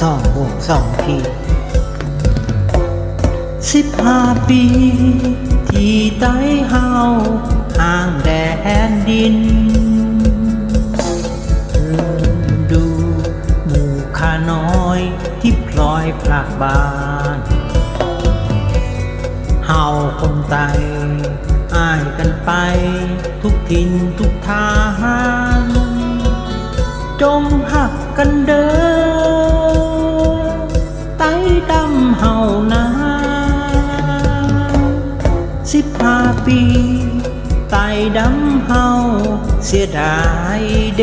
สองหกสองทีสิบห้าปี ที่ไต้เฮาห่างแดนดินเริ่มดูหมู่ข้าน้อยที่พลอยพลากบานเฮาคนไตอ้ายกันไป ทุกทินทุกทางจงหักกันเด้อาปีไตดำเฮาเสียดายเด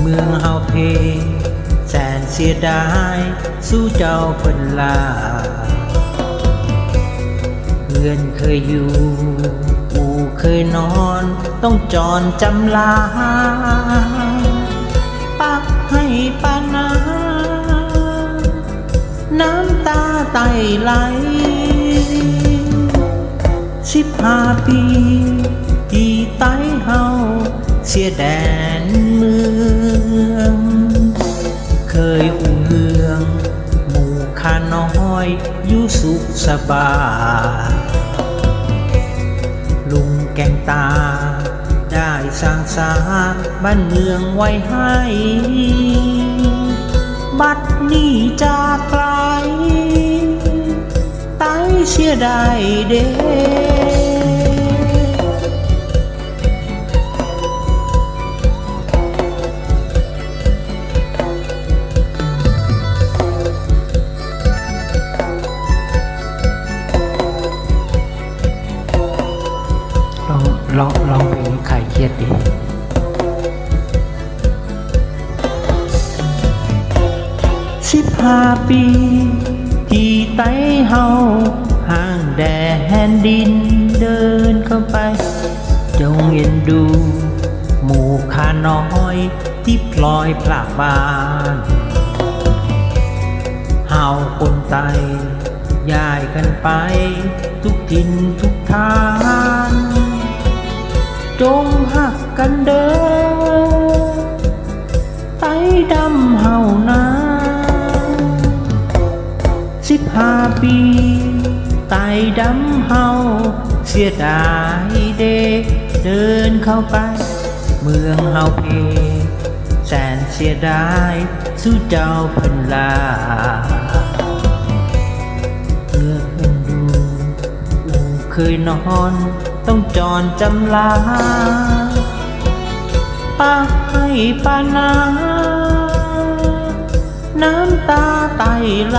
เมืองเฮาเพแสนเสียดายสู้เจ้าเพิ่นลาเพื่อนเคยอยู่อู่เคยนอนต้องจรจำลาปักให้ปานาน้ำตาไตไหล สิบห้าปีที่ไต้เฮาเสียแดนเมือง เคยอุ่นเรือง หมู่ข้าน้อยอยู่สุขสบายลุงแกงตา ได้สร้างสาบ้านเมืองไว้ให้ บัดนี้จากไกล เสียดายเด้ลองลองลองเพลงไข่เครียดดิสิบห้าปี ที่ไต้เฮาห่างแด นดินเดินเข้าไป จงเอ็นดู หมู่ข้าน้อยที่พลอยพลากบานเฮาคนไตย้ายกันไป ทุกทินทุกทางจงหักกันเด้อไตดำเฮานาสิบห้าปี ไต้ดำเฮาเสียดายเด็กเดินเข้าไป เมืองเฮาเพ แสนเสียดายสู้เจ้าพันลาเมื่อเพิ่นดูอูเคยนอน ต้องจรจำลาป้าให้ปานา น้ำตาไตไหล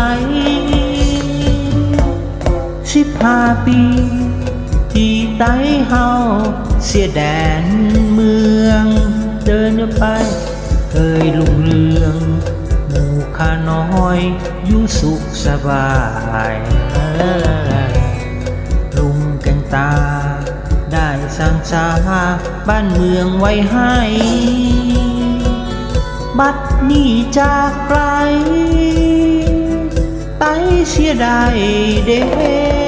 สิบห้าปี ที่ไต้เฮาเสียแดนเมือง เดินไปเคยลุงเรืองหมู่ข้าน้อยอยู่สุขสบายลุงแกงตา ได้สร้างสาบ้านเมืองไว้ให้ บัดนี้จากไกลไต้เสียดายเด้